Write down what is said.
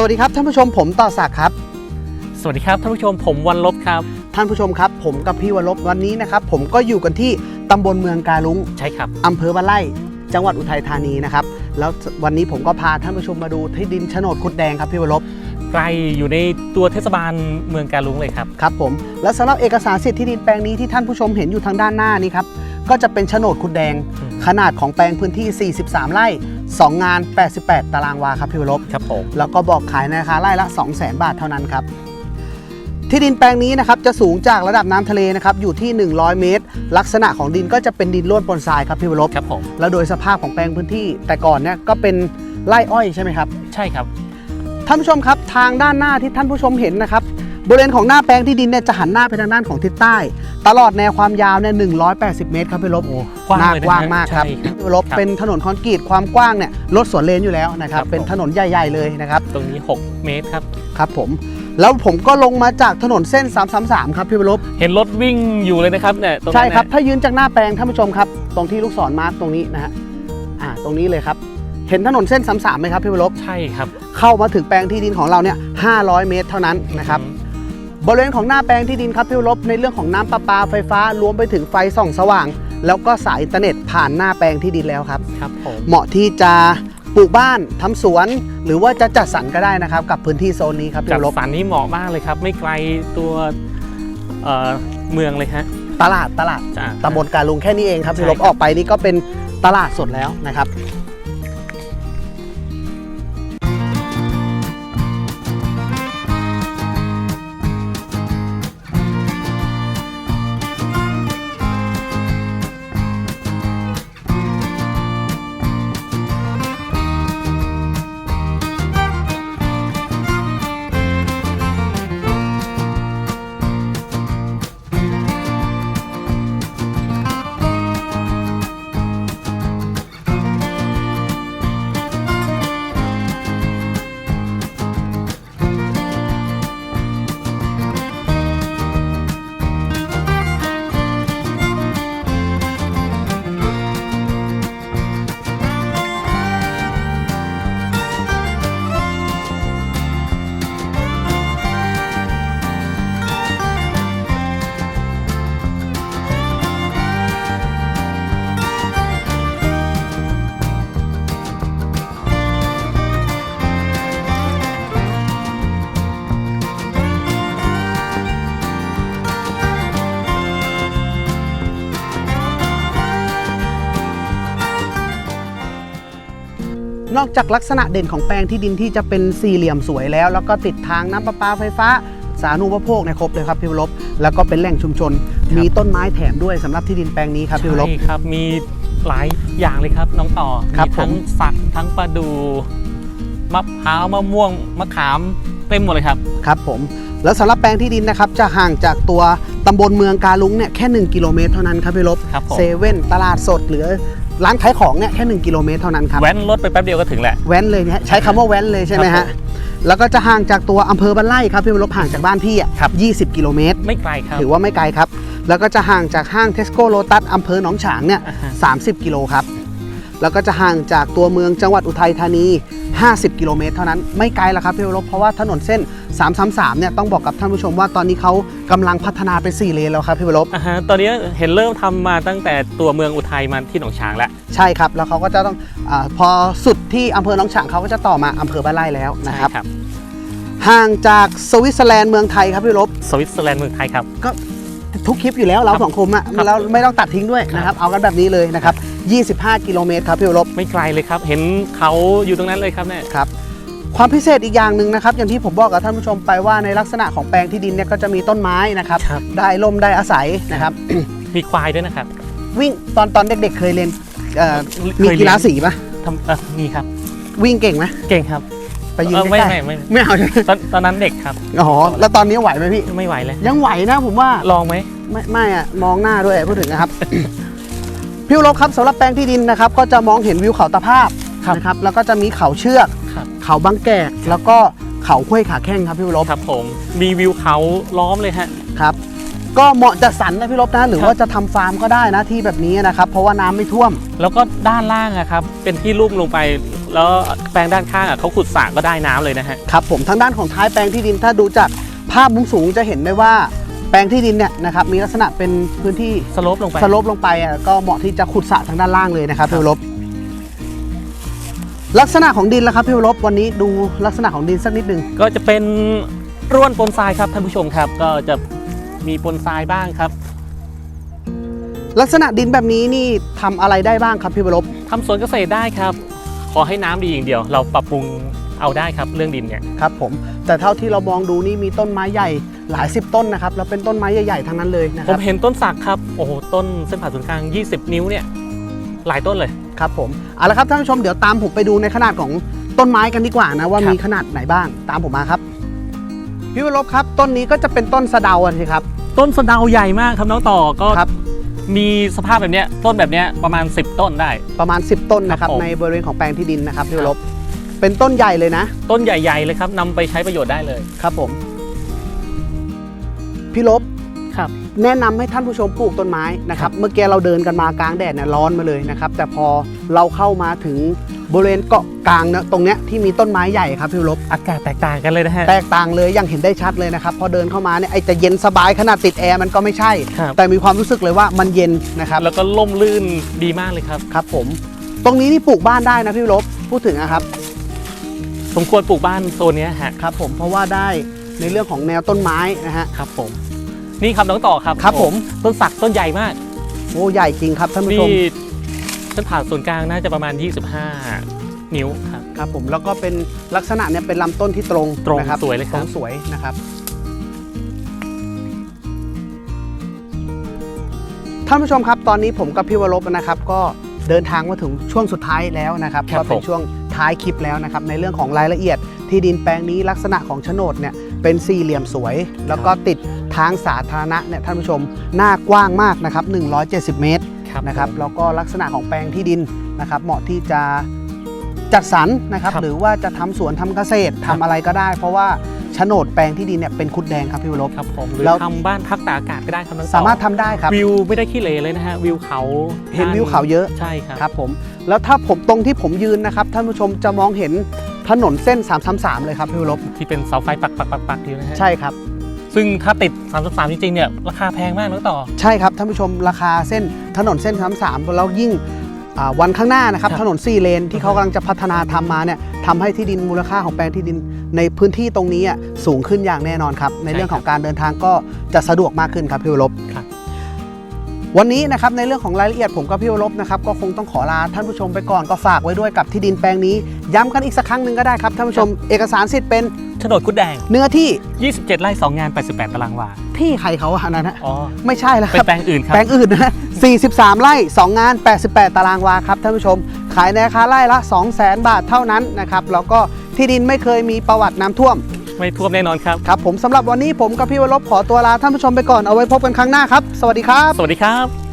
สวัสดีครับท่านผู้ชมผมต่อศักดิ์ครับ สวัสดีครับท่านผู้ชมผมวันลบครับ ท่านผู้ชมครับ ผมกับพี่วรบวันนี้นะครับ ผมก็อยู่กันที่ตำบลเมืองกาลุงใช่ครับ อำเภอบ้านไร่จังหวัดอุทัยธานีนะครับ แล้ววันนี้ผมก็พาท่านผู้ชมมาดูที่ดินโฉนดคุดแดงครับพี่วรบใกล้อยู่ในตัวเทศบาลเมืองกาลุงเลยครับ ครับผม และสำหรับเอกสารสิทธิ์ที่ดินแปลงนี้ที่ท่านผู้ชมเห็นอยู่ทางด้านหน้านี้ครับ ก็จะเป็นโฉนดคุดแดง อืม ขนาดของแปลงพื้นที่ 43 ไร่ 2 งาน 88 ตารางวาครับพี่วรบครับผมแล้วก็บอกขายในราคาไร่ละ 200,000 บาทเท่านั้นครับที่ดินแปลงนี้นะครับจะสูงจากระดับน้ำทะเลนะครับอยู่ที่ 100 เมตร ลักษณะของดินก็จะเป็นดินร่วนปนทรายครับพี่วรบครับผมแล้วโดยสภาพของแปลงพื้นที่ แต่ก่อนเนี่ยก็เป็นไร่อ้อยใช่ไหมครับ ใช่ครับท่านผู้ชมครับทางด้านหน้าที่ท่านผู้ชมเห็นนะครับ บริเวณของหน้าแปลงที่ดินเนี่ยจะหันหน้าไปทางด้านของทิศใต้ ตลอดแนวความยาวเนี่ย180 เมตรครับพี่ลบโอ้กว้างหน้าเลยนะกว้างมากครับใช่ครับพี่ลบครับเป็นถนนคอนกรีตความกว้างเนี่ยรถสวนเลนอยู่แล้วนะครับครับเป็นผมถนนใหญ่ ๆ เลยนะครับ ตรงนี้ 6 เมตรครับ ครับผม แล้วผมก็ลงมาจากถนนเส้น 333 ครับพี่ลบเห็นรถวิ่งอยู่เลยนะครับเนี่ยตรงนั้นใช่ครับนะถ้ายืนจากหน้าแปลงท่านผู้ชมครับ ตรงที่ลูกศรมาร์กตรงนี้นะฮะ อ่า ตรงนี้เลยครับเห็นถนนเส้น33ไหมครับพี่ลบใช่ครับ เข้ามาถึงแปลงที่ดินของเราเนี่ย500เมตรเท่านั้นนะครับ บริเวณของหน้าแปลงที่ดินครับพี่วรบในเรื่องของน้ำประปาไฟฟ้ารวมไปถึงไฟส่องสว่าง แล้วก็สายอินเทอร์เน็ตผ่านหน้าแปลงที่ดินแล้วครับ ครับผมเหมาะที่จะปลูกบ้านทำสวน หรือว่าจะจัดสรรก็ได้นะครับ กับพื้นที่โซนนี้ครับพี่จัดวรบสรรนี่เหมาะมากเลยครับ ไม่ไกลตัวเอ่อเมืองเลยฮะ ตลาดตลาดจ้ะตำบลกาลุงแค่นี้เองครับพี่วรบใช่ครับ ออกไปนี่ก็เป็นตลาดสดแล้วนะครับ นอกจากลักษณะเด่นของแปลงที่ดินที่จะเป็นสี่เหลี่ยมสวยแล้ว แล้วก็ติดทางน้ำประปาไฟฟ้า สาธารณูปโภคในยครบเลยครับพี่วรบแล้วก็เป็นแหล่งชุมชน มีต้นไม้แถมด้วยสำหรับที่ดินแปลงนี้ครับพี่วรบ ใช่ครับ มีหลายอย่างเลยครับน้องต่อครับมีทั้งผม สักทั้งปลาดูมะพร้าวมะม่วงมะขามเต็มหมดเลยครับ ครับผมแล้วสำหรับแปลงที่ดินนะครับจะห่างจากตัวตำบลเมืองกาลุงเนี่ยแค่ 1 กิโลเมตรเท่านั้นครับพี่ลบครับผมเซเว่นตลาดสดหรือ ร้านขายของเนี่ยแค่ 1 กิโลเมตรเท่านั้นครับแว้นรถไปแป๊บเดียวก็ถึงแหละ แว้นเลยนะใช้คำว่าแว้นเลยใช่ไหมครัฮะบผมแล้วก็จะห่างจากตัวอำเภอบ้านไร่ครับพี่ลบห่างจากบ้านพี่อะครับ20กิโลเมตร ไม่ไกลครับ ถือว่าไม่ไกลครับ แล้วก็จะห่างจากห้างเทสโก้โ t ตัสอำเภอหนองฉางเนี่ยอ่าฮะ 30 กิโลครับ แล้วก็จะห่างจากตัวเมืองจังหวัดอุทัยธานี 50 กิโลเมตรเท่านั้น ไม่ไกลแล้วครับพี่วรบเพราะว่าถนนเส้น 333 เนี่ยต้องบอกกับท่านผู้ชมว่าตอนนี้เขากำลังพัฒนาไป4เลนแล้วครับพี่วรบอ่าฮะตอนนี้เห็นเริ่มทำมาตั้งแต่ตัวเมืองอุทัยมาที่หนองฉางแล้ว ใช่ครับ แล้วเขาก็จะต้องอาพอสุดที่อำเภอหนองฉางเขาก็จะต่อมาอำเภอบ้านไร่แล้วนะครับใช่ครับห่างจากสวิตเซอร์แลนด์เมืองไทยครับพี่วรบสวิตเซอร์แลนด์เมืองไทยครับก็ ทุกคลิปอยู่แล้วเราครับสองคมอะครับ แล้วไม่ต้องตัดทิ้งด้วยนะครับ เอากันแบบนี้เลยนะครับ 25 กิโลเมตรครับพี่วรบไม่ไกลเลยครับ เห็นเขาอยู่ตรงนั้นเลยครับเนี่ย ครับ ความพิเศษอีกอย่างหนึ่งนะครับ อย่างที่ผมบอกกับท่านผู้ชมไปว่าในลักษณะของแปลงที่ดินเนี่ยก็จะมีต้นไม้นะครับ ครับ ได้ลมได้อาศัยนะครับ มีควายด้วยนะครับวิ่งตอนตอนเด็กๆเคยเรียนเอ่อมีเคยเรียนกีฬาสีปะทำเออมีครับ วิ่งเก่งไหมเก่งครับ ไปยืนเออใกไม่ล้ไม่ไม่ ๆไม่เอาใช่ไหมตอนตอนนั้นเด็กครับ อ๋อแล้วตอนนี้ไหวไหมพี่ ไม่ไหวเลย ยังไหวนะผมว่า ลองไหม ไม่ไม่อะมองหน้าด้วยพูดถึงนะครับ พี่วรบครับสำหรับแปลงที่ดินนะครับ ก็จะมองเห็นวิวเขาตะภาพครับนะครับ แล้วก็จะมีเขาเชือก ครับ เขาบางแกกแล้วก็เขาห้วยขาแข้งครับพี่วรบครับผมมีวิวเขาล้อมเลยฮะ ครับ ก็เหมาะจะสันนะพี่ลบนะ หรือว่าจะทำฟาร์มก็ได้นะที่แบบนี้นะครับ เพราะว่าน้ำไม่ท่วม แล้วก็ด้านล่างอะครับเป็นที่ลุ่มลงไป แล้วแปลงด้านข้างอะเขาขุดสระก็ได้น้ำเลยนะฮะ ครับผมทางด้านของท้ายแปลงที่ดินถ้าดูจากภาพมุมสูงจะเห็นได้ว่าแปลงที่ดินเนี่ยนะครับมีลักษณะเป็นพื้นที่สโลปลงไป สโลปลงไปอะก็เหมาะที่จะขุดสระทางด้านล่างเลยนะครับพี่วรบลักษณะของดินแล้วครับพี่วรบวันนี้ดูลักษณะของดินสักนิดหนึ่งก็จะเป็นร่วนปนทรายครับท่านผู้ชมครับ ก็จะ มีปนทรายบ้างครับ ลักษณะดินแบบนี้นี่ทำอะไรได้บ้างครับพี่วรบทำสวนเกษตรได้ครับ ขอให้น้ำดีอย่างเดียว เราปรับปรุงเอาได้ครับเรื่องดินเนี่ยครับผมแต่เท่าที่เรามองดูนี่มีต้นไม้ใหญ่หลายสิบต้นนะครับแล้วเป็นต้นไม้ใหญ่ๆทั้งนั้นเลยนะคผรัมบเห็นต้นสักครับ โอ้โหต้นเส้นผ่าศูนย์กลาง 20 นิ้วเนี่ยหลายต้นเลย ครับผมเอาละครับท่านผู้ชมเดี๋ยวตามผมไปดูในขนาดของต้นไม้กันดีกว่านะว่าครับ มีขนาดไหนบ้างตามผมมาครับพี่วรบครับต้นนี้ก็จะเป็นต้นสะเดาอะสิครับ ต้นสะเดาใหญ่มากครับน้องต่อก็ครับ มีสภาพแบบเนี้ยต้นแบบเนี้ยประมาณ 10 ต้นได้ ประมาณ 10 ต้นนะครับครับผม ในบริเวณของแปลงที่ดินนะครับพี่วรบเป็นต้นใหญ่เลยนะต้นใหญ่ๆเลยครับนำไปใช้ประโยชน์ได้เลย ครับผมพี่ลบครับ แนะนำให้ท่านผู้ชมปลูกต้นไม้นะครับ เมื่อกี้เราเดินกันมากลางแดดเนี่ยร้อนมาเลยนะครับ แต่พอเราเข้ามาถึง บริเวณเกาะกลางนะตรงเนี้ยที่มีต้นไม้ใหญ่ครับพี่ลบอากาศแตกต่างกันเลยนะฮะ แตกต่างเลยอย่างเห็นได้ชัดเลยนะครับพอเดินเข้ามาเนี่ยไอจะเย็นสบายขนาดติดแอร์มันก็ไม่ใช่ ครับ แต่มีความรู้สึกเลยว่ามันเย็นนะครับแล้วก็ล่มลื่นดีมากเลยครับครับผมตรงนี้นี่ปลูกบ้านได้นะพี่ลบพูดถึงนะครับสมควรปลูกบ้านโซนเนี้ยฮะครับ ผมเพราะว่าได้ในเรื่องของแนวต้นไม้นะฮะ ครับผม นี่ครับน้องต่อครับครับผมโอ้ต้นสักต้นใหญ่มากโอ้ใหญ่จริงครับท่านผู้ชนี่มเส้นผ่าศูนย์กลางน่าจะประมาณ 25 นิ้วครับ ครับผมแล้วก็เป็นลักษณะเนี่ยเป็นลำต้นที่ตรงตรงนะครับสวยเลยครับตรงสวยนะครับ ท่านผู้ชมครับตอนนี้ผมกับพี่วรบนะครับ ก็เดินทางมาถึงช่วงสุดท้ายแล้วนะครับครับก็เป็นผม ช่วงท้ายคลิปแล้วนะครับ ในเรื่องของรายละเอียด ที่ดินแปลงนี้ลักษณะของโฉนดเนี่ยเป็นสี่เหลี่ยมสวย แล้วก็ติดทางสาธารณะเนี่ยท่านผู้ชมหน้ากว้างมากนะครับ170 เมตร ครับนะครับผมแล้วก็ลักษณะของแปลงที่ดินนะครับ เหมาะที่จะจัดสรรนะครับ ครับหรือว่าจะทำสวนทำเกษตรครัทำบ อะไรก็ได้ เพราะว่าโฉนดแปลงที่ดินเนี่ยเป็นคุดแดงครับพี่วรบ ครับผมหรือแล้ว ทำบ้านพักตากอากาศก็ได้ครับน้องต่อสามารถทำได้ครับ วิวไม่ได้ขี้เหร่เลยนะฮะวิวเขาเห็นวิวเขาเยอะ ใช่ครับ ครับผมแล้วถ้าผมตรงที่ผมยืนนะครับท่านผู้ชมจะมองเห็นถนนเส้น 333 เลยครับพี่วรบที่เป็นเสาไฟปักปักปักปักอยู่นะฮะใช่ครับ ซึ่งถ้าติด 33 จริงๆเนี่ยราคาแพงมากน้องต่อ ใช่ครับท่านผู้ชมราคาเส้นถนนเส้น33แล้วยิ่งอ่าวันข้างหน้านะครับครับถนน4เลนที่เขากำลังจะพัฒนาทำมาเนี่ยทำให้ที่ดินมูลค่าของแปลงที่ดินในพื้นที่ตรงนี้อะสูงขึ้นอย่างแน่นอนครับ ในเรื่องของการเดินทางก็จะสะดวกมากขึ้นครับพี่วรบ ครับ วันนี้นะครับในเรื่องของรายละเอียดผมกับพี่วรบนะครับก็คงต้องขอลาท่านผู้ชมไปก่อนก็ฝากไว้ด้วยกับที่ดินแปลงนี้ ย้ำกันอีกสักครั้งหนึ่งก็ได้ครับท่านผู้ชมเอกสารสิทธิ์เป็นโฉนดกุดแดง เนื้อที่27 ไร่2งาน 88 ตารางวา ที่ใครเขาอันนั้นฮะอ๋อ ไม่ใช่แล้วคเป็นรับ แปลงอื่นครับ แปลงอื่นนะ 43 ไร่ 2 งาน 88 ตารางวาครับท่านผู้ชม ขายในราคาไร่ละ 200,000 บาทเท่านั้นนะครับ แล้วก็ที่ดินไม่เคยมีประวัติน้ำท่วม ไม่ท่วมแน่นอนครับ ครับผมสำหรับวันนี้ผมกับพี่วรบขอตัวลาท่านผู้ชมไปก่อนเอาไว้พบกันครั้งหน้าครับ สวัสดีครับ สวัสดีครับ